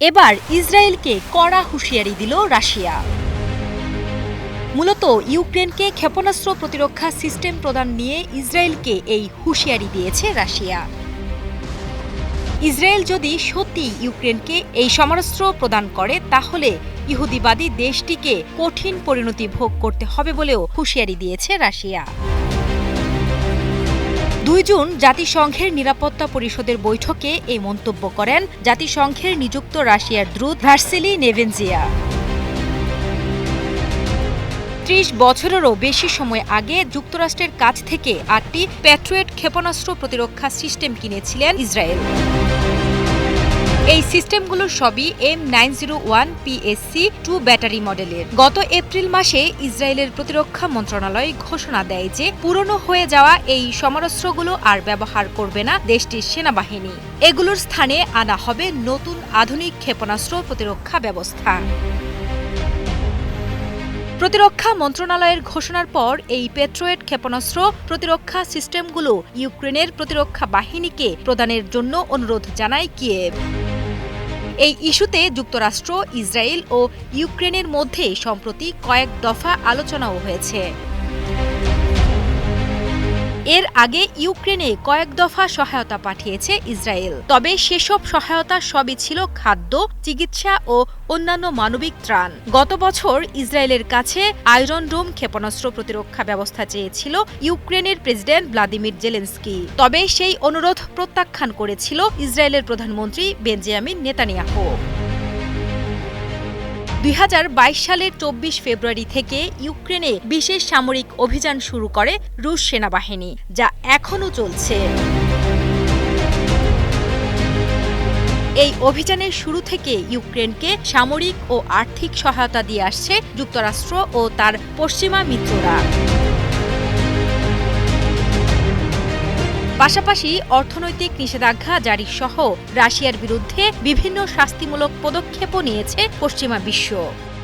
এবার ইসরায়েলকে কড়া হুঁশিয়ারি দিল রাশিয়া। মূলত ইউক্রেনকে ক্ষেপণাস্ত্র প্রতিরক্ষা সিস্টেম প্রদান নিয়ে ইসরায়েলকে এই হুঁশিয়ারি দিয়েছে রাশিয়া। ইসরায়েল যদি সত্যি ইউক্রেনকে এই সমরাস্ত্র প্রদান করে, তাহলে ইহুদিবাদী দেশটিকে কঠিন পরিণতি ভোগ করতে হবে বলেও হুঁশিয়ারি দিয়েছে রাশিয়া। দুই জুন জাতিসংঘের নিরাপত্তা পরিষদের বৈঠকে এই মন্তব্য করেন। জাতিসংঘের নিযুক্ত রাশিয়ার দ্রুত ভার্সেলি নেভেনজিয়া। ত্রিশ বছরেরও বেশি সময় আগে যুক্তরাষ্ট্রের কাছ থেকে আটটি প্যাট্রিয়েট ক্ষেপণাস্ত্র প্রতিরক্ষা সিস্টেম কিনেছিলেন ইসরায়েল। এই সিস্টেমগুলো সবই M nine zero one PSC two battery মডেলের। গত এপ্রিল মাসে ইসরায়েলের প্রতিরক্ষা মন্ত্রণালয় ঘোষণা দেয় যে পুরনো হয়ে যাওয়া এই সমরাস্ত্রগুলো আর ব্যবহার করবে না দেশটির সেনাবাহিনী। এগুলোর স্থানে আনা হবে নতুন আধুনিক ক্ষেপণাস্ত্র প্রতিরক্ষা ব্যবস্থা। প্রতিরক্ষা মন্ত্রণালয়ের ঘোষণার পর এই পেট্রোয়েট ক্ষেপণাস্ত্র প্রতিরক্ষা সিস্টেমগুলো ইউক্রেনের প্রতিরক্ষা বাহিনীকে প্রদানের জন্য অনুরোধ জানায় কিয়েভ। এই ইস্যুতে যুক্তরাষ্ট্র ইসরায়েল ও ইউক্রেনের মধ্যে সম্প্রতি কয়েক দফা আলোচনাও হয়েছে। এর আগে ইউক্রেনে কয়েক দফা সহায়তা পাঠিয়েছে ইসরায়েল। তবে সেসব সহায়তা সবই ছিল খাদ্য, চিকিৎসা ও অন্যান্য মানবিক ত্রাণ। গত বছর ইসরায়েলের কাছে আয়রন ডোম ক্ষেপণাস্ত্র প্রতিরক্ষা ব্যবস্থা চেয়েছিল ইউক্রেনের প্রেসিডেন্ট ভ্লাদিমির জেলেন্সকি। তবে সেই অনুরোধ প্রত্যাখ্যান করেছিল ইসরায়েলের প্রধানমন্ত্রী বেঞ্জামিন নেতানিয়াহু। দুই হাজার বাইশ সালের চব্বিশ ফেব্রুয়ারি থেকে ইউক্রেনে বিশেষ সামরিক অভিযান শুরু করে রুশ সেনাবাহিনী, যা এখনও চলছে। এই অভিযানের শুরু থেকে ইউক্রেনকে সামরিক ও আর্থিক সহায়তা দিয়ে আসছে যুক্তরাষ্ট্র ও তার পশ্চিমা মিত্ররা। পাশাপাশি অর্থনৈতিক নিষেধাজ্ঞা জারি সহ রাশিয়ার বিরুদ্ধে বিভিন্ন শাস্তিমূলক পদক্ষেপও নিয়েছে পশ্চিমা বিশ্ব।